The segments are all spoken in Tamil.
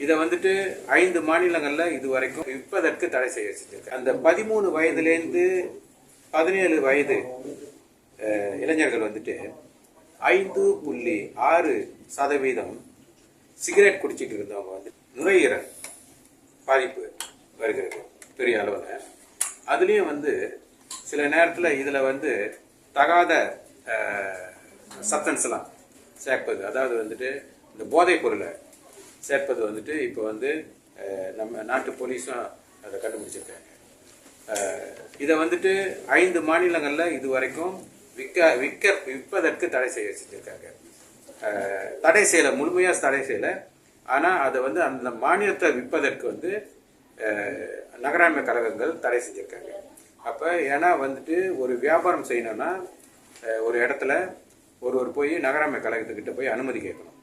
இதை வந்துட்டு ஐந்து மாநிலங்கள்ல இது வரைக்கும் விற்பதற்கு தடை செய்ய வச்சிருக்கு அந்த பதிமூணு வயதுலேருந்து பதினேழு வயது இளைஞர்கள் வந்துட்டு ஐந்து புள்ளி ஆறு சதவீதம் சிகரெட் குடிச்சிட்டு இருந்தவங்க வந்து நுரையீரல் பாதிப்பு வருகிறது பெரிய அளவில். அதுலேயும் வந்து சில நேரத்தில் இதில் வந்து தகாத சப்டன்ஸ்லாம் சேர்ப்பது. அதாவது வந்துட்டு இந்த போதைப் பொருளை சேர்ப்பது வந்துட்டு இப்போ வந்து நம்ம நாட்டு போலீஸும் அதை கண்டுபிடிச்சிருக்காங்க. இதை வந்துட்டு ஐந்து மாநிலங்களில் இது வரைக்கும் விற்க விற்க விற்பதற்கு தடை செய்ய வச்சுருக்காங்க. தடை செய்யலை முழுமையாக தடை செய்யலை. ஆனால் அதை வந்து அந்த மாநிலத்தை விற்பதற்கு வந்து நகராண்மை கழகங்கள் தடை செஞ்சுருக்காங்க. அப்போ ஏன்னா வந்துட்டு ஒரு வியாபாரம் செய்யணும்னா ஒரு இடத்துல ஒருவர் போய் நகராண்மை கழகத்துக்கிட்ட போய் அனுமதி கேட்கணும்.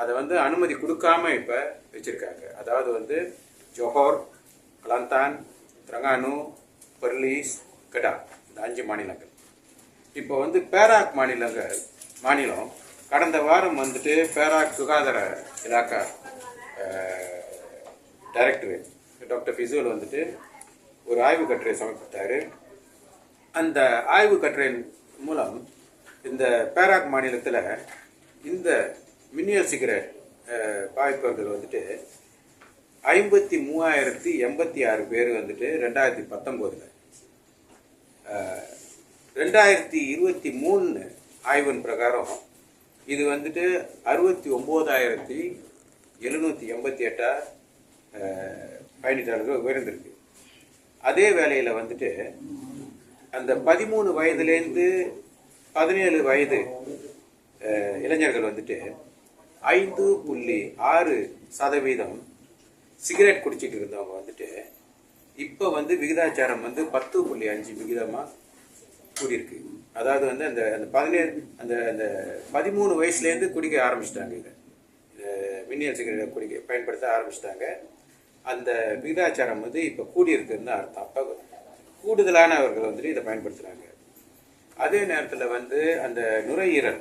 அதை வந்து அனுமதி கொடுக்காம இப்போ வச்சுருக்காங்க. அதாவது வந்து ஜோஹர் கலந்தான் திரங்கானு பர்லீஸ் கடா இந்த அஞ்சு மாநிலங்கள். இப்போ வந்து பேராக் மாநிலங்கள் மாநிலம் கடந்த வாரம் வந்துட்டு பேராக் சுகாதார இலாக்கா டைரக்டரேட் டாக்டர் ஃபிசுவல் வந்துட்டு ஒரு ஆய்வு கட்டுரை சமர்ப்பித்தார். அந்த ஆய்வு கட்டுரையின் மூலம் இந்த பேராக் மாநிலத்தில் இந்த விநியோகிக்கிற பாய்ப்பவர்கள் வந்துட்டு ஐம்பத்தி மூவாயிரத்தி எண்பத்தி ஆறு பேர் வந்துட்டு ரெண்டாயிரத்தி பத்தொம்போதில். ரெண்டாயிரத்தி இருபத்தி மூணு ஆய்வின் பிரகாரம் இது வந்துட்டு அறுபத்தி ஒம்போதாயிரத்தி எழுநூற்றி எண்பத்தி எட்டாக பயணித்தாளர்கள் உயர்ந்திருக்கு. அதே வேளையில் வந்துட்டு அந்த பதிமூணு வயதுலேருந்து பதினேழு வயது இளைஞர்கள் வந்துட்டு ஐந்து புள்ளி ஆறு சதவீதம் சிகரெட் குடிச்சிட்டு இருந்தவங்க வந்துட்டு இப்போ வந்து விகிதாச்சாரம் வந்து பத்து புள்ளி அஞ்சு விகிதமாக கூடியிருக்கு. அதாவது வந்து அந்த அந்த பதினேழு அந்த அந்த பதிமூணு வயசுலேருந்து குடிக்க ஆரம்பிச்சிட்டாங்க இதை. மின்னியல் சிகரெட்டை குடிக்க பயன்படுத்த ஆரம்பிச்சிட்டாங்க. அந்த விகிதாச்சாரம் வந்து இப்போ கூடியிருக்குன்னு அர்த்தம். அப்போ கூடுதலானவர்கள் வந்துட்டு இதை பயன்படுத்துகிறாங்க அதே நேரத்தில் வந்து அந்த நுரையீரல்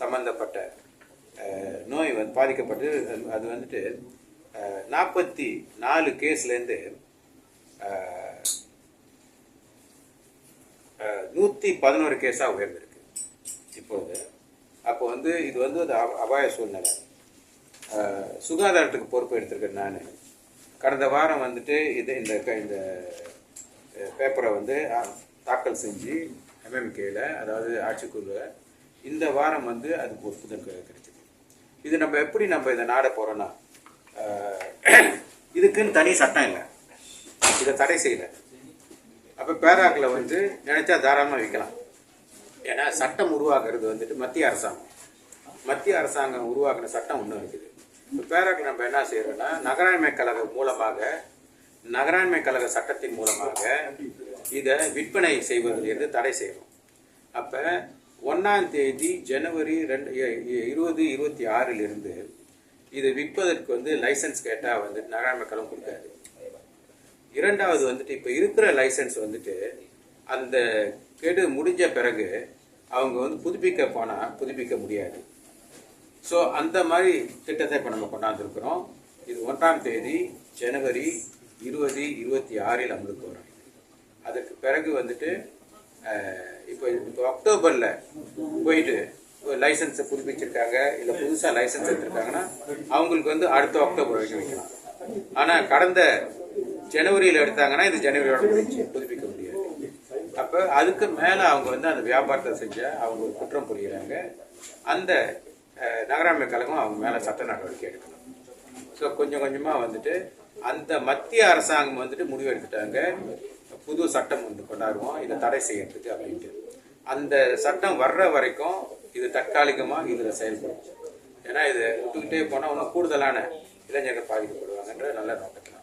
சம்மந்தப்பட்ட நோய் வந்து பாதிக்கப்பட்டு அது- வந்துட்டு நாற்பத்தி நாலு கேஸ்லேருந்து நூற்றி பதினோரு கேஸாக உயர்ந்திருக்கு. இப்போது அப்போ வந்து இது வந்து ஒரு அபாய சூழ்நிலை. சுகாதாரத்துக்கு பொறுப்பு எடுத்திருக்கேன் நான். கடந்த வாரம் வந்துட்டு இது இந்த க- இந்த பேப்பரை வந்து தாக்கல் செஞ்சு எம்எம்கேயில் அதாவது ஆட்சிக்குழுல இந்த வாரம் வந்து அதுக்கு ஒப்புதல் கிடைச்சிது. இது நம்ம எப்படி நம்ம இதை நாட போகிறோன்னா இதுக்குன்னு தனி சட்டம் இல்லை. இதை தடை செய்யலை. அப்போ பேராக்கில் வந்து நினச்சா தாராளமாக விற்கலாம். ஏன்னா சட்டம் உருவாக்குறது வந்துட்டு மத்திய அரசாங்கம். மத்திய அரசாங்கம் உருவாக்குன சட்டம் ஒன்றும் இருக்குது. இப்போ பேராக்கில் நம்ம என்ன செய்கிறோன்னா நகராண்மை கழகம் மூலமாக நகராண்மை கழக சட்டத்தின் மூலமாக இதை விற்பனை செய்வதிலிருந்து தடை செய்கிறோம் அப்போ ஒன்றாம் தேதி ஜனவரி ரெண்டு இருபது இருபத்தி ஆறிலிருந்து இது விற்பதற்கு வந்து லைசன்ஸ் கேட்டால் வந்து நகராண்மை கழகம் கொடுக்காது. இரண்டாவது வந்துட்டு இப்போ இருக்கிற லைசன்ஸ் வந்துட்டு அந்த கெடு முடிஞ்ச பிறகு அவங்க வந்து புதுப்பிக்க போனால் புதுப்பிக்க முடியாது. ஸோ அந்த மாதிரி திட்டத்தை இப்போ நம்ம கொண்டாந்துருக்குறோம். இது ஒன்றாம் தேதி ஜனவரி இருபது இருபத்தி ஆறில் அமலுக்கு வரும். அதுக்கு பிறகு வந்துட்டு இப்போ இப்போ அக்டோபரில் போயிட்டு லைசன்ஸை புதுப்பிச்சிருக்காங்க இல்லை புதுசாக லைசன்ஸ் எடுத்திருக்காங்கன்னா அவங்களுக்கு வந்து அடுத்த அக்டோபர் வரைக்கும் வைக்கலாம். ஆனால் கடந்த ஜனவரியில் எடுத்தாங்கன்னா இது ஜனவரியோட முடிச்சு புதுப்பிக்க முடியாது. அப்போ அதுக்கு மேலே அவங்க வந்து அந்த வியாபாரத்தை செஞ்ச அவங்க குற்றம் புரிகிறாங்க அந்த நகராமை கழகம் அவங்க மேலே சட்ட நடவடிக்கை எடுக்கணும். ஸோ கொஞ்சம் கொஞ்சமாக வந்துட்டு அந்த மத்திய அரசாங்கம் வந்துட்டு முடிவு எடுத்துட்டாங்க புது சட்டம் வந்து கொண்டாடுவோம். இதை தடை செய்யறதுக்கு அப்படின்ட்டு. அந்த சட்டம் வர்ற வரைக்கும் இது தற்காலிகமாக இதில் செயல்படும். ஏன்னா இது விட்டுக்கிட்டே போனால் இன்னும் கூடுதலான இளைஞர்கள் பாதிக்கப்படுவாங்கன்ற நல்ல நோக்கத்தில்